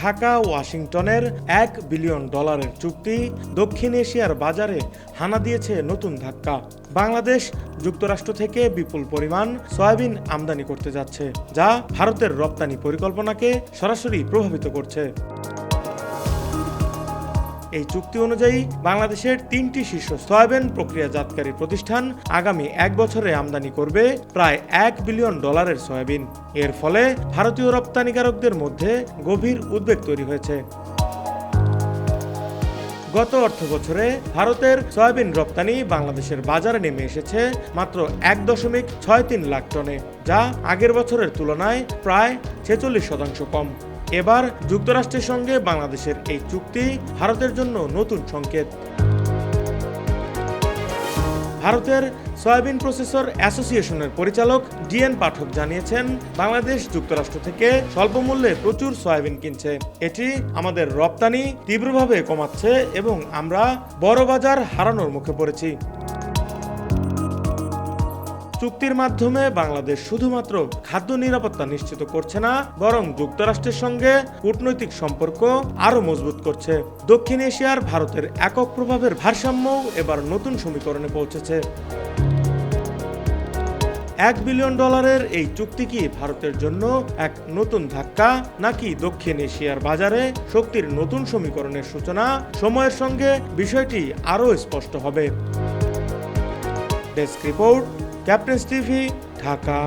ঢাকা, ওয়াশিংটনের এক বিলিয়ন ডলারের চুক্তি, দক্ষিণ এশিয়ার বাজারে হানা দিয়েছে নতুন ধাক্কা। বাংলাদেশ যুক্তরাষ্ট্র থেকে বিপুল পরিমাণ সয়াবিন আমদানি করতে যাচ্ছে, যা ভারতের রপ্তানি পরিকল্পনাকে সরাসরি প্রভাবিত করছে। এই চুক্তি অনুযায়ী বাংলাদেশের তিনটি শীর্ষ সয়াবিন প্রক্রিয়াজাতকারী প্রতিষ্ঠান আগামী এক বছরে আমদানি করবে প্রায় এক বিলিয়ন ডলারের সয়াবিন। এর ফলে ভারতীয় রপ্তানিকারকদের মধ্যে গভীর উদ্বেগ তৈরি হয়েছে। গত অর্থ বছরে ভারতের সয়াবিন রপ্তানি বাংলাদেশের বাজারে নেমে এসেছে মাত্র এক দশমিক ছয় তিন লাখ টনে, যা আগের বছরের তুলনায় প্রায় ছেচল্লিশ শতাংশ কম। এবার যুক্তরাষ্ট্রের সঙ্গে বাংলাদেশের এই চুক্তি ভারতের জন্য নতুন সংকেত। ভারতের সয়াবিন প্রসেসর অ্যাসোসিয়েশনের পরিচালক ডিএন পাঠক জানিয়েছেন, বাংলাদেশ যুক্তরাষ্ট্র থেকে স্বল্প মূল্যে প্রচুর সয়াবিন কিনছে। এটি আমাদের রপ্তানি তীব্রভাবে কমাচ্ছে এবং আমরা বড় বাজার হারানোর মুখে পড়েছি। চুক্তির মাধ্যমে বাংলাদেশ শুধুমাত্র খাদ্য নিরাপত্তা নিশ্চিত করছে না, বরং যুক্তরাষ্ট্রের সঙ্গে কূটনৈতিক সম্পর্ক আরও মজবুত করছে। দক্ষিণ এশিয়ার ভারতের একক প্রভাবের ভারসাম্য এবার নতুন সমীকরণে পৌঁছেছে। এক বিলিয়ন ডলারের এই চুক্তি কি ভারতের জন্য এক নতুন ধাক্কা, নাকি দক্ষিণ এশিয়ার বাজারে শক্তির নতুন সমীকরণের সূচনা? সময়ের সঙ্গে বিষয়টি আরও স্পষ্ট হবে। Desk report captain's TV Dhaka